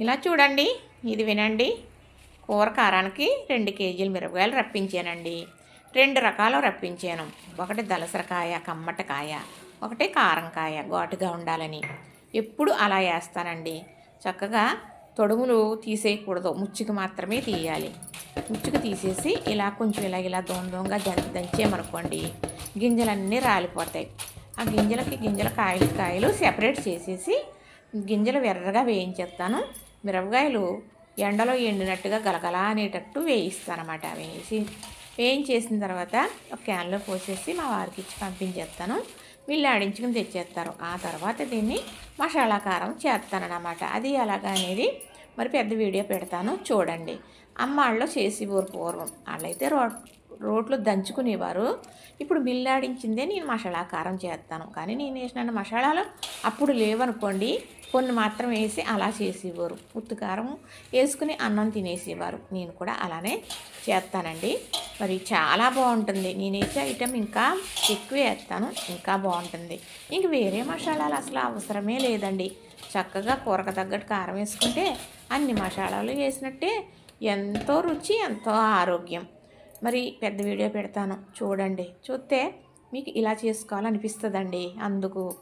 ఇలా చూడండి. ఇది వినండి. కూర కారానికి రెండు కేజీలు మిరపకాయలు రప్పించానండి. రెండు రకాలు రప్పించాను. ఒకటి దలసరకాయ కమ్మటకాయ ఒకటి కారంకాయ ఘాటుగా ఉండాలని. ఎప్పుడు అలా వేస్తానండి. చక్కగా తొడుములు తీసేయకూడదు. ముచ్చుకు మాత్రమే తీయాలి. ముచ్చుకు తీసేసి ఇలా కొంచెం ఇలా ఇలా దొందంగా దంచేమనుకోండి గింజలన్నీ రాలిపోతాయి. ఆ గింజలకి గింజల కాయలు కాయలు సెపరేట్ చేసేసి గింజలు ఎర్రగా వేయించేస్తాను. మిరపకాయలు ఎండలో ఎండినట్టుగా గలగలా అనేటట్టు వేయిస్తానమాట. వేసి వేయించేసిన తర్వాత ఒక క్యాన్లో పోసేసి మా వారికి ఇచ్చి పంపించేస్తాను. వీళ్ళు ఆడించుకుని తెచ్చేస్తారు. ఆ తర్వాత దీన్ని మసాలా కారం చేస్తానన్నమాట. అది ఎలాగా అనేది మరి పెద్ద వీడియో పెడతాను. చూడండి. అమ్మాళ్ళు చేసేవారు పూర్వం. వాళ్ళైతే రో రోట్లో దంచుకునేవారు. ఇప్పుడు మిల్లాడించిందే నేను మసాలా కారం చేస్తాను. కానీ నేను వేసిన మసాలాలు అప్పుడు లేవనుకోండి కొన్ని మాత్రం వేసి అలా చేసేవారు. ఉత్తు కారం వేసుకుని అన్నం తినేసేవారు. నేను కూడా అలానే చేస్తానండి. మరి చాలా బాగుంటుంది. నేను వేసే ఐటెం ఇంకా ఎక్కువ వేస్తాను. ఇంకా బాగుంటుంది. ఇంక వేరే మసాలాలు అసలు అవసరమే లేదండి. చక్కగా కూరకు తగ్గట్టు కారం వేసుకుంటే అన్ని మసాలాలు వేసినట్టే ఎంతో రుచి ఎంతో ఆరోగ్యం. మరి పెద్ద వీడియో పెడతాను. చూడండి. చూస్తే మీకు ఇలా చేసుకోవాలనిపిస్తుందండి. అందుకు